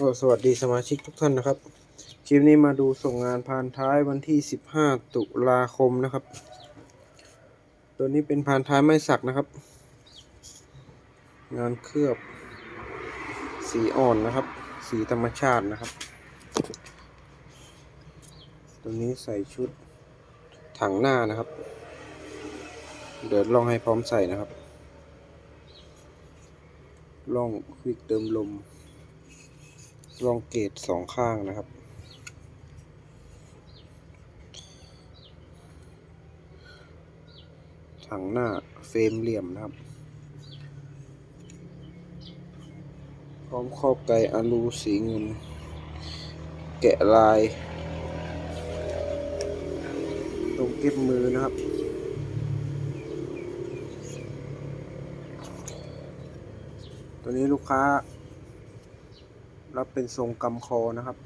ก็สวัสดีสมาชิกทุกท่านนะครับ คลิปนี้มาดูส่งงานพานท้ายวันที่ 15 ตุลาคมนะครับ ตัวนี้เป็นพานท้ายไม้สักนะครับ งานเคลือบ สีอ่อนนะครับ สีธรรมชาตินะครับ ตัวนี้ใส่ชุดถังหน้านะครับ เดี๋ยวลองให้พร้อมใส่นะครับล่องควิกเติมลม ลองเกตสองข้างนะครับ ถังหน้าเฟรมเหลี่ยมนะครับ พร้อมครอบไกอลูสีเงิน แกะลาย ตรงเก็บมือนะครับตัวนี้ลูกค้า รับเป็นทรงกำคอนะครับ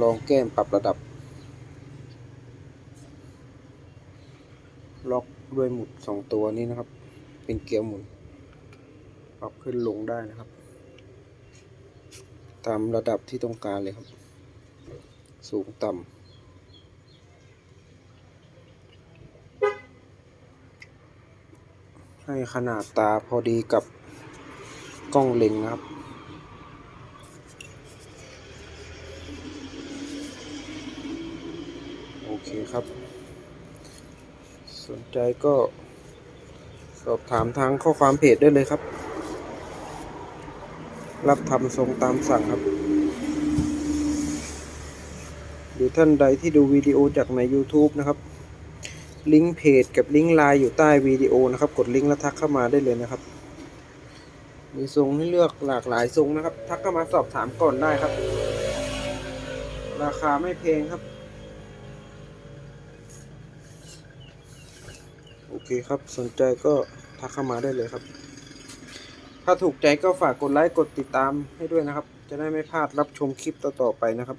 ลองแก้มปรับระดับ ล็อกด้วยหมุดสองตัวนี้นะครับ เป็นเกียร์หมุน ปรับขึ้นลงได้นะครับ ตามระดับที่ต้องการเลยครับ สูงต่ำ ให้ขนาดตาพอดีกับกล้องเล็งนะครับ โอเคครับ สนใจก็สอบถามทางข้อความเพจได้เลยครับ รับทำทรงตามสั่งครับ หรือท่านใดที่ดูวิดีโอจากใน YouTube นะครับ ลิงก์เพจกับลิงก์ไลน์อยู่ใต้วิดีโอนะครับ กดลิงก์แล้วทักเข้ามาได้เลยนะครับ มีทรงให้เลือกหลากหลายทรงนะครับ ทักเข้ามาสอบถามก่อนได้ครับ ราคาไม่แพงครับ โอเคครับสนใจก็ทักเข้ามาได้เลยครับ ถ้าถูกใจก็ฝากกดไลค์กดติดตามให้ด้วยนะครับ จะได้ไม่พลาดรับชมคลิปต่อๆไปนะครับ